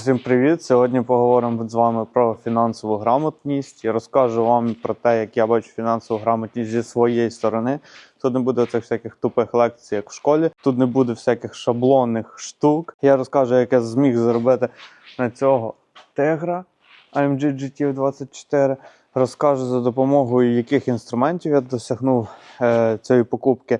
Всім привіт! Сьогодні поговоримо з вами про фінансову грамотність і розкажу вам про те, як я бачу фінансову грамотність зі своєї сторони. Тут не буде цих всяких тупих лекцій, як в школі. Тут не буде всяких шаблонних штук. Я розкажу, як я зміг заробити на цього тигра AMG GT 24. Розкажу за допомогою яких інструментів я досягнув е, цієї покупки.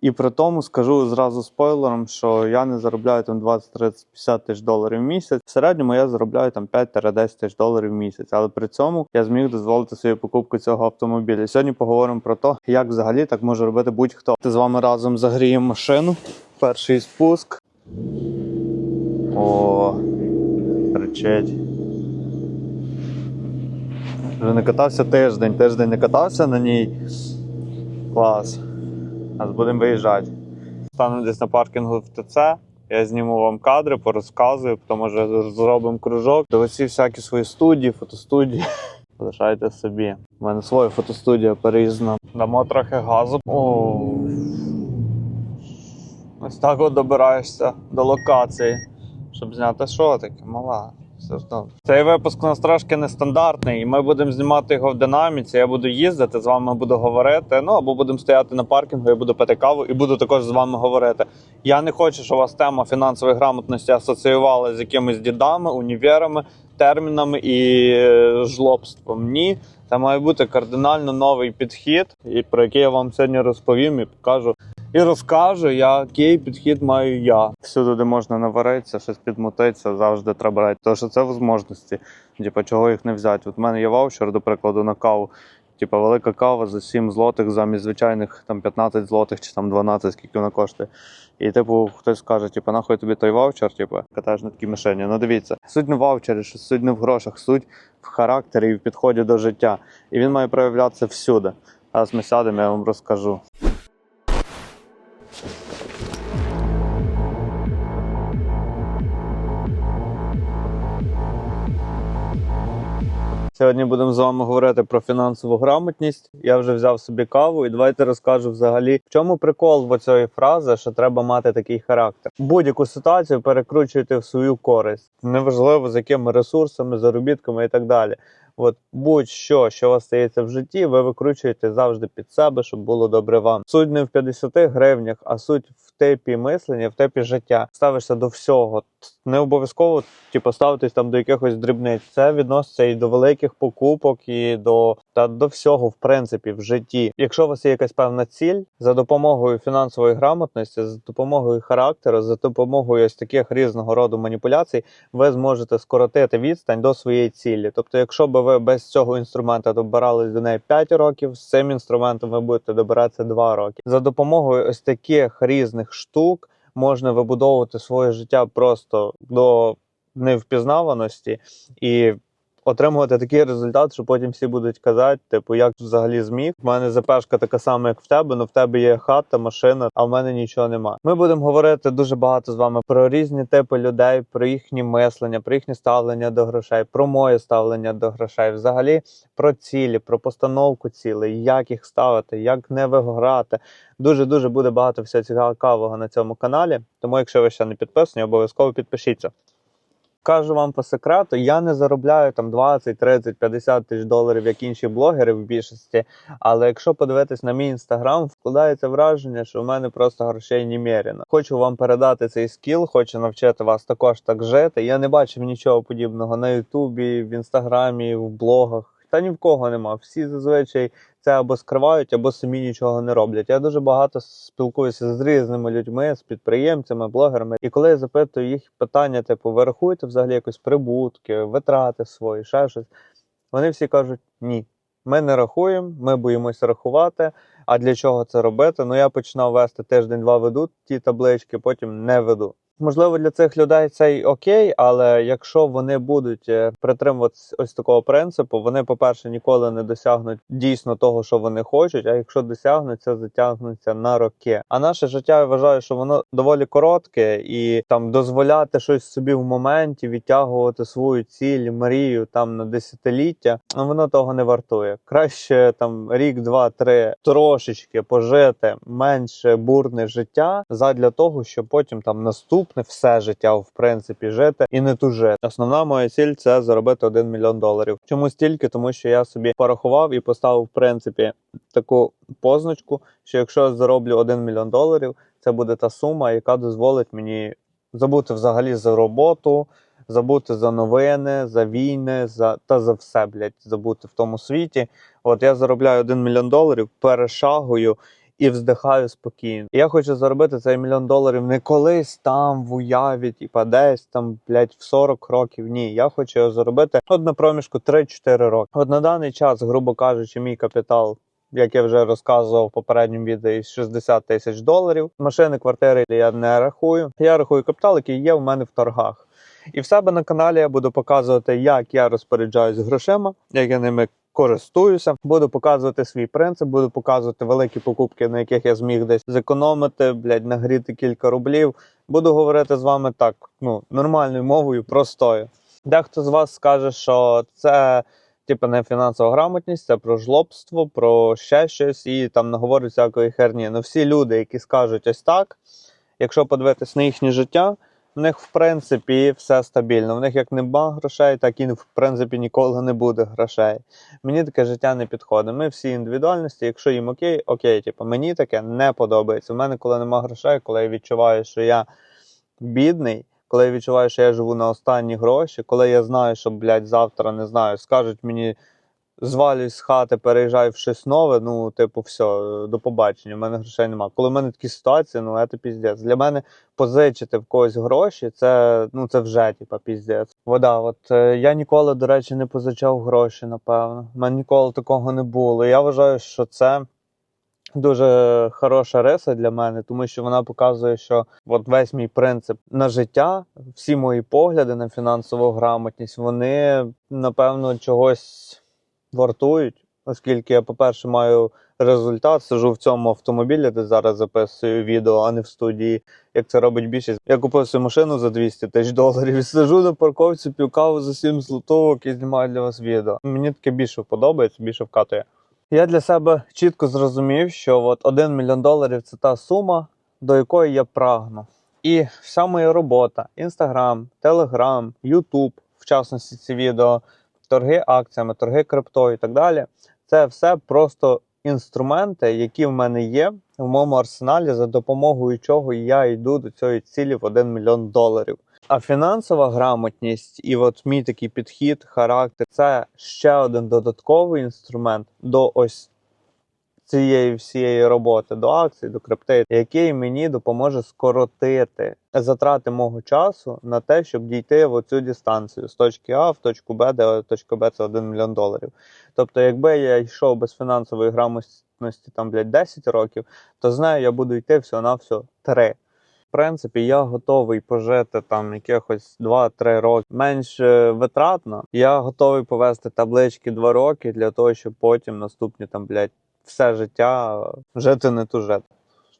І при тому скажу зразу спойлером, що я не заробляю там 20, 30, 50 тисяч доларів в місяць. В середньому я заробляю там 5-10 тисяч доларів в місяць. Але при цьому я зміг дозволити собі покупку цього автомобіля. Сьогодні поговоримо про те, як взагалі так може робити будь-хто. Ти з вами разом загріємо машину. Перший спуск. О, речить. Вже не катався тиждень. Тиждень не катався на ній. Клас. Зараз будемо виїжджати. Станемо десь на паркінгу в ТЦ. Я зніму вам кадри, порозказую, потім може зробимо кружок. До всі всякі свої студії, фотостудії. Залишайте собі. У мене своя фотостудія переїзна. Дамо трохи газу. О. Ось так от добираєшся до локації, щоб зняти що таке, мала. Ж. Цей випуск у нас трошки нестандартний, ми будемо знімати його в динаміці. Я буду їздити, з вами буду говорити. Ну або будемо стояти на паркінгу, я буду пити каву і буду також з вами говорити. Я не хочу, щоб у вас тема фінансової грамотності асоціювала з якимись дідами, універами, термінами і е, жлобством. Ні, це має бути кардинально новий підхід, і про який я вам сьогодні розповім і покажу. І розкажу, який підхід маю я. Всюди, де можна наваритися, щось підмутитися, завжди треба брати. Тому що це можливості. Типа, чого їх не взяти. От в мене є ваучер, до прикладу, на каву. Типа велика кава за 7 злотих замість звичайних там 15 злотих чи там 12, скільки вона коштує. І типу хтось скаже, типу, нахуй тобі той ваучер, типу, катаєш на такій машині. Ну дивіться, суть не в ваучері, що суть не в грошах, суть в характері і в підході до життя. І він має проявлятися всюди. Зараз ми сядемо, я вам розкажу. Сьогодні будемо з вами говорити про фінансову грамотність. Я вже взяв собі каву, і давайте розкажу взагалі, в чому прикол в цієї фрази, що треба мати такий характер. Будь-яку ситуацію перекручуйте в свою користь. Неважливо з якими ресурсами, заробітками і так далі. От будь-що, що у вас стається в житті, ви викручуєте завжди під себе, щоб було добре вам. Суть не в 50 гривнях, а суть в типі мислення, в типі життя. Ставишся до всього. Не обов'язково типу, ставитись там до якихось дрібниць. Це відноситься і до великих покупок, і до та до всього, в принципі, в житті. Якщо у вас є якась певна ціль, за допомогою фінансової грамотності, за допомогою характеру, за допомогою ось таких різного роду маніпуляцій, ви зможете скоротити відстань до своєї цілі. Тобто, якщо би ви без цього інструмента добирались до неї 5 років, з цим інструментом ви будете добиратися 2 роки. За допомогою ось таких різних штук можна вибудовувати своє життя просто до невпізнаваності. І отримувати такий результат, що потім всі будуть казати, типу, як взагалі зміг. У мене ЗПшка така сама, як в тебе, але в тебе є хата, машина, а в мене нічого нема. Ми будемо говорити дуже багато з вами про різні типи людей, про їхні мислення, про їхнє ставлення до грошей, про моє ставлення до грошей, взагалі про цілі, про постановку цілей, як їх ставити, як не виграти. Дуже дуже буде багато всього цікавого на цьому каналі. Тому, якщо ви ще не підписані, обов'язково підпишіться. Кажу вам по секрету, я не заробляю там 20, 30, 50 тисяч доларів, як інші блогери в більшості. Але якщо подивитись на мій інстаграм, вкладається враження, що в мене просто грошей немерено. Хочу вам передати цей скіл, хочу навчити вас також так жити. Я не бачив нічого подібного на Ютубі, в інстаграмі, в блогах. Та ні в кого нема. Всі зазвичай це або скривають, або самі нічого не роблять. Я дуже багато спілкуюся з різними людьми, з підприємцями, блогерами. І коли я запитую їх питання, типу, ви рахуєте взагалі якось прибутки, витрати свої, ще щось, вони всі кажуть ні. Ми не рахуємо, ми боїмося рахувати. А для чого це робити? Ну я починав вести тиждень-два веду ті таблички, потім не веду. Можливо, для цих людей це й окей, але якщо вони будуть е, притримуватися ось такого принципу, вони, по-перше, ніколи не досягнуть дійсно того, що вони хочуть. А якщо досягнуть, це затягнеться на роки. А наше життя я вважаю, що воно доволі коротке, і там дозволяти щось собі в моменті відтягувати свою ціль, мрію там на десятиліття, ну, воно того не вартує. Краще там рік, два, три трошечки пожити менше бурне життя задля того, щоб потім там наступ наступне все життя, в принципі, жити і не тужити. Основна моя ціль це заробити 1 мільйон доларів. Чому стільки? Тому що я собі порахував і поставив в принципі таку позначку, що якщо я зароблю 1 мільйон доларів, це буде та сума, яка дозволить мені забути взагалі за роботу, забути за новини, за війни, за та за все, блядь, забути в тому світі. От я заробляю 1 мільйон доларів, перешагую і вздихаю спокійно. Я хочу заробити цей мільйон доларів не колись там в уяві, типа десь там, блядь, в 40 років. Ні, я хочу його заробити от на проміжку 3-4 роки. От на даний час, грубо кажучи, мій капітал. Як я вже розказував в попередньому відео, із 60 тисяч доларів. Машини, квартири я не рахую. Я рахую капітал, який є в мене в торгах. І в себе на каналі я буду показувати, як я розпоряджаюсь грошима, як я ними користуюся. Буду показувати свій принцип, буду показувати великі покупки, на яких я зміг десь зекономити, блядь, нагріти кілька рублів. Буду говорити з вами так, ну, нормальною мовою, простою. Дехто з вас скаже, що це. Типу не фінансова грамотність, це про жлобство, про ще щось і там наговорять всякої херні. Ну всі люди, які скажуть ось так, якщо подивитись на їхнє життя, в них в принципі все стабільно. В них як нема грошей, так і в принципі ніколи не буде грошей. Мені таке життя не підходить. Ми всі індивідуальності, якщо їм окей, окей, типу, мені таке не подобається. У мене, коли нема грошей, коли я відчуваю, що я бідний. Коли я відчуваю, що я живу на останні гроші, коли я знаю, що, блядь, завтра не знаю, скажуть мені звалюсь з хати, переїжджай в щось нове, ну, типу, все, до побачення, в мене грошей нема. Коли в мене такі ситуації, ну це піздець. Для мене позичити в когось гроші, це ну це вже типа піздець. Вода, от е, я ніколи, до речі, не позичав гроші, напевно. У мене ніколи такого не було. Я вважаю, що це. Дуже хороша риса для мене, тому що вона показує, що от весь мій принцип на життя, всі мої погляди на фінансову грамотність, вони напевно чогось вартують, оскільки я, по-перше, маю результат, сижу в цьому автомобілі, де зараз записую відео, а не в студії, як це робить більшість. Я купив цю машину за 200 тисяч доларів і сижу на парковці, п'ю каву за 7 злотовок і знімаю для вас відео. Мені таке більше подобається, більше вкатує. Я для себе чітко зрозумів, що от 1 мільйон доларів це та сума, до якої я прагну. І вся моя робота: Інстаграм, Телеграм, Ютуб, в частності ці відео, торги акціями, торги криптою і так далі. Це все просто інструменти, які в мене є в моєму арсеналі, за допомогою чого я йду до цієї цілі в 1 мільйон доларів. А фінансова грамотність і от мій такий підхід, характер це ще один додатковий інструмент до ось цієї всієї роботи, до акцій, до крипти, який мені допоможе скоротити затрати мого часу на те, щоб дійти в оцю дистанцію з точки А в точку Б, де точка Б це 1 мільйон доларів. Тобто, якби я йшов без фінансової грамотності там, блядь, 10 років, то знаю, я буду йти всього на все 3. В принципі, я готовий пожити там якихось 2-3 роки менш е, витратно. Я готовий повести таблички 2 роки для того, щоб потім наступні там, блядь, все життя жити не тужити.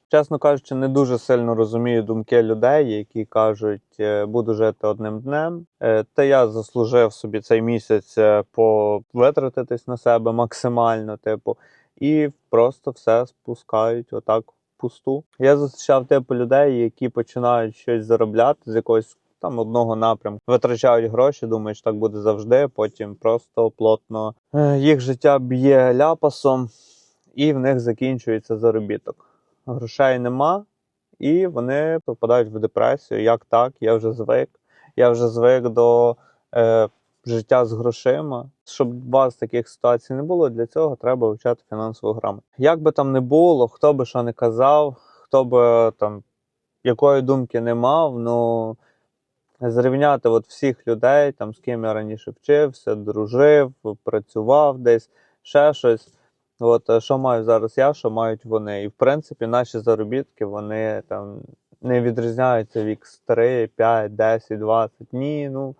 Чесно кажучи, не дуже сильно розумію думки людей, які кажуть, е, буду жити одним днем. Е, Та я заслужив собі цей місяць е, по витратитись на себе максимально, типу, і просто все спускають отак в пусту. Я зустрічав типу людей, які починають щось заробляти з якогось там одного напрямку, витрачають гроші, думають, що так буде завжди. Потім просто плотно їх життя б'є ляпасом, і в них закінчується заробіток грошей нема, і вони попадають в депресію. Як так? Я вже звик. Я вже звик до е, життя з грошима. Щоб у вас таких ситуацій не було, для цього треба вивчати фінансову грамоту. Як би там не було, хто би що не казав, хто би там якої думки не мав, ну зрівняти от всіх людей, там з ким я раніше вчився, дружив, працював десь, ще щось. От е, що маю зараз я, що мають вони. І в принципі наші заробітки вони там не відрізняються в X3, 5, 10, 20. Ні, ну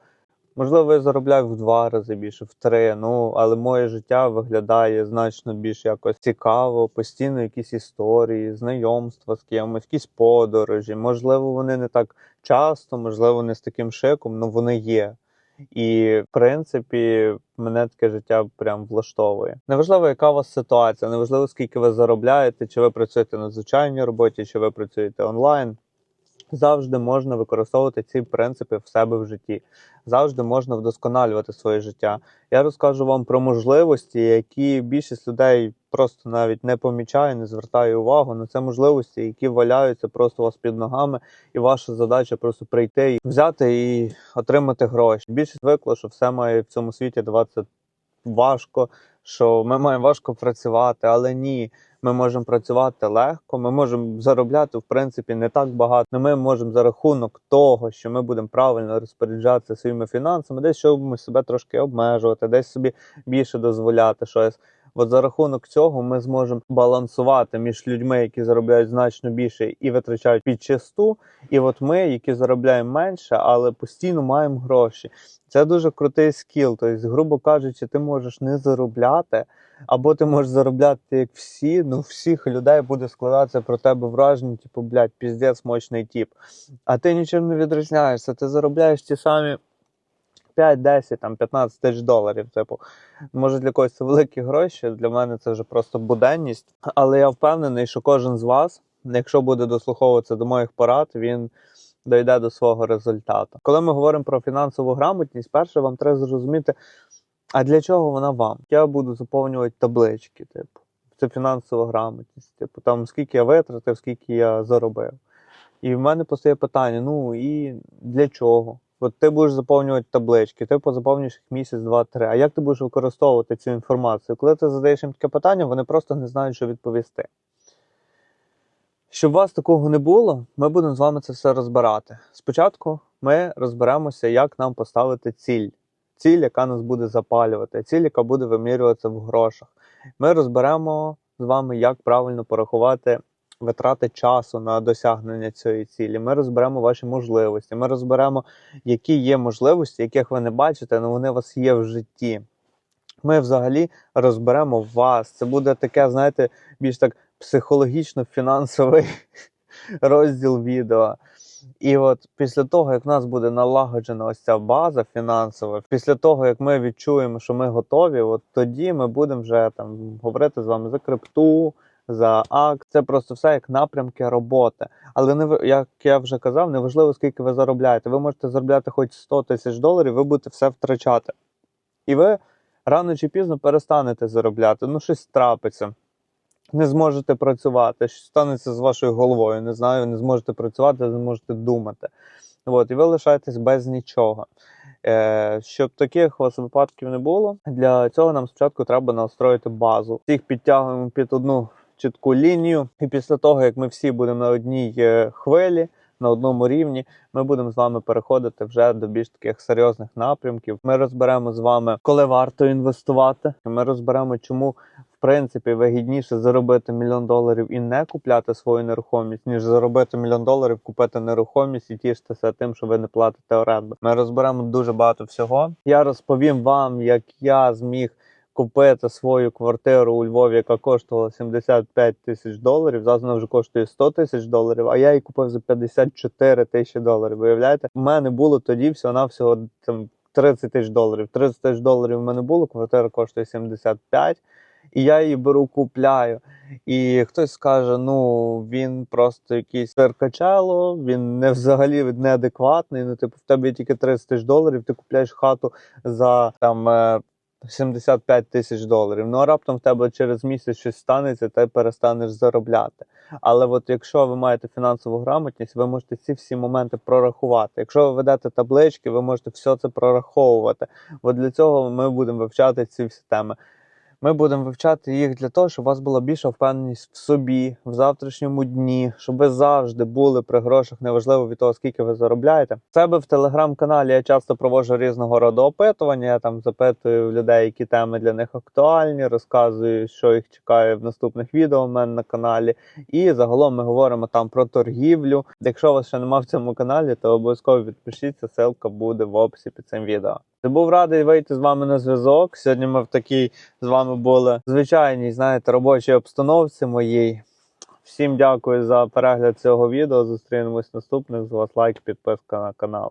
можливо, я заробляю в два рази більше, в три. Ну але моє життя виглядає значно більш якось цікаво, постійно якісь історії, знайомства з кимось, якісь подорожі. Можливо, вони не так часто, можливо, не з таким шиком, але вони є. І в принципі мене таке життя прям влаштовує. Неважливо, яка у вас ситуація, неважливо, скільки ви заробляєте, чи ви працюєте на звичайній роботі, чи ви працюєте онлайн. Завжди можна використовувати ці принципи в себе в житті. Завжди можна вдосконалювати своє життя. Я розкажу вам про можливості, які більшість людей просто навіть не помічає, не звертає увагу. На це можливості, які валяються просто у вас під ногами, і ваша задача просто прийти і взяти і отримати гроші. Більшість звикла, що все має в цьому світі даватися важко, що ми маємо важко працювати, але ні. Ми можемо працювати легко, ми можемо заробляти в принципі не так багато. але Ми можемо за рахунок того, що ми будемо правильно розпоряджатися своїми фінансами, десь щоб себе трошки обмежувати, десь собі більше дозволяти щось. От за рахунок цього ми зможемо балансувати між людьми, які заробляють значно більше і витрачають підчасту, і от ми, які заробляємо менше, але постійно маємо гроші. Це дуже крутий скіл. Тобто, грубо кажучи, ти можеш не заробляти, або ти можеш заробляти як всі. Ну, всіх людей буде складатися про тебе враження, типу, блядь, піздець, мощний тип. А ти нічим не відрізняєшся. Ти заробляєш ті самі 5, 10, там 15 тисяч доларів. Типу, може для когось це великі гроші. Для мене це вже просто буденність. Але я впевнений, що кожен з вас, якщо буде дослуховуватися до моїх порад, він дойде до свого результату. Коли ми говоримо про фінансову грамотність, перше вам треба зрозуміти, а для чого вона вам? Я буду заповнювати таблички, типу. Це фінансова грамотність. Типу, там скільки я витратив, скільки я заробив. І в мене постає питання: ну і для чого? От ти будеш заповнювати таблички, ти позаповнюєш їх місяць, два, три. А як ти будеш використовувати цю інформацію? Коли ти задаєш їм таке питання, вони просто не знають, що відповісти. Щоб у вас такого не було, ми будемо з вами це все розбирати. Спочатку ми розберемося, як нам поставити ціль. Ціль, яка нас буде запалювати, ціль, яка буде вимірюватися в грошах. Ми розберемо з вами, як правильно порахувати витрати часу на досягнення цієї цілі. Ми розберемо ваші можливості. Ми розберемо, які є можливості, яких ви не бачите, але вони у вас є в житті. Ми взагалі розберемо вас. Це буде таке, знаєте, більш так психологічно-фінансовий розділ відео. І от після того, як в нас буде налагоджена ось ця база фінансова, після того як ми відчуємо, що ми готові, от тоді ми будемо вже там говорити з вами за крипту, за акт. Це просто все як напрямки роботи. Але не як я вже казав, неважливо скільки ви заробляєте. Ви можете заробляти хоч 100 тисяч доларів, ви будете все втрачати. І ви рано чи пізно перестанете заробляти. Ну, щось трапиться. Не зможете працювати, що станеться з вашою головою. Не знаю, не зможете працювати, не зможете думати. От, і ви лишаєтесь без нічого. Е, щоб таких у вас випадків не було, для цього нам спочатку треба настроїти базу. Всіх підтягуємо під одну чітку лінію, і після того, як ми всі будемо на одній е, хвилі, на одному рівні, ми будемо з вами переходити вже до більш таких серйозних напрямків. Ми розберемо з вами, коли варто інвестувати. Ми розберемо, чому в принципі вигідніше заробити мільйон доларів і не купляти свою нерухомість, ніж заробити мільйон доларів, купити нерухомість і тішитися тим, що ви не платите оренду. Ми розберемо дуже багато всього. Я розповім вам, як я зміг. Купити свою квартиру у Львові, яка коштувала 75 тисяч доларів. Зараз вона вже коштує 100 тисяч доларів, а я її купив за 54 тисячі доларів. Виявляєте, у мене було тоді всього-навсього там 30 тисяч доларів. 30 тисяч доларів в мене було, квартира коштує 75, і я її беру, купляю. І хтось скаже: ну він просто якийсь циркачело, він не взагалі неадекватний. Ну, типу, в тебе є тільки 30 тисяч доларів, ти купляєш хату за там. Е, 75 тисяч доларів. Ну а раптом в тебе через місяць щось станеться, ти перестанеш заробляти. Але от якщо ви маєте фінансову грамотність, ви можете ці всі моменти прорахувати. Якщо ви ведете таблички, ви можете все це прораховувати. От для цього ми будемо вивчати ці всі теми. Ми будемо вивчати їх для того, щоб у вас була більша впевненість в собі, в завтрашньому дні, щоб ви завжди були при грошах, неважливо від того, скільки ви заробляєте. В себе в телеграм-каналі я часто проводжу різного роду опитування. Я там запитую людей, які теми для них актуальні, розказую, що їх чекає в наступних відео у мене на каналі. І загалом ми говоримо там про торгівлю. Якщо вас ще немає в цьому каналі, то обов'язково підпишіться. Ссылка буде в описі під цим відео. Я був радий вийти з вами на зв'язок. Сьогодні ми в такій з вами були звичайній, знаєте, робочій обстановці моїй. Всім дякую за перегляд цього відео. Зустрінемось наступних. З вас лайк, підписка на канал.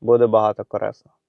Буде багато корисного.